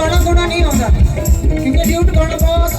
ਗਾਣਾ ਗਾਉਣਾ ਨਹੀਂ ਆਉਂਦਾ। ਕਿਉਂਕਿ ਡਿਊਟ ਗਾਣਾ ਬਹੁਤ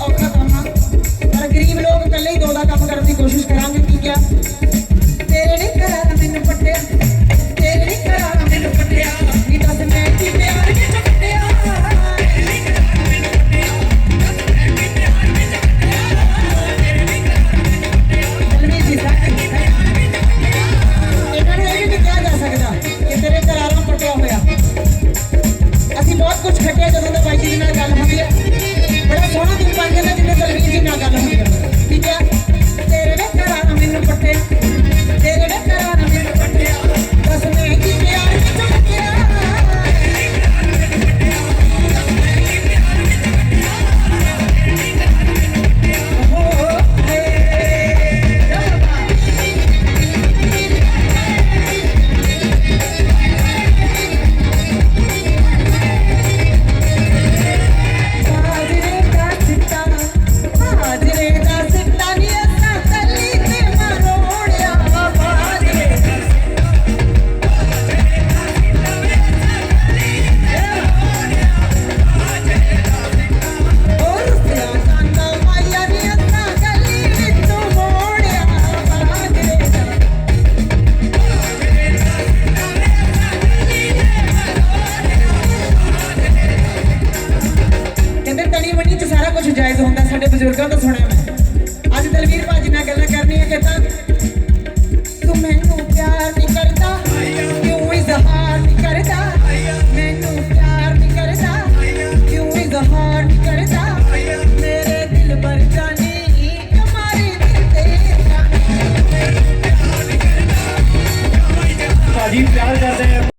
ਕੁਝ ਜਾਇਜ਼ ਹੁੰਦਾ ਸਾਡੇ ਬਜ਼ੁਰਗਾਂ ਤੋਂ ਸੁਣਿਆ।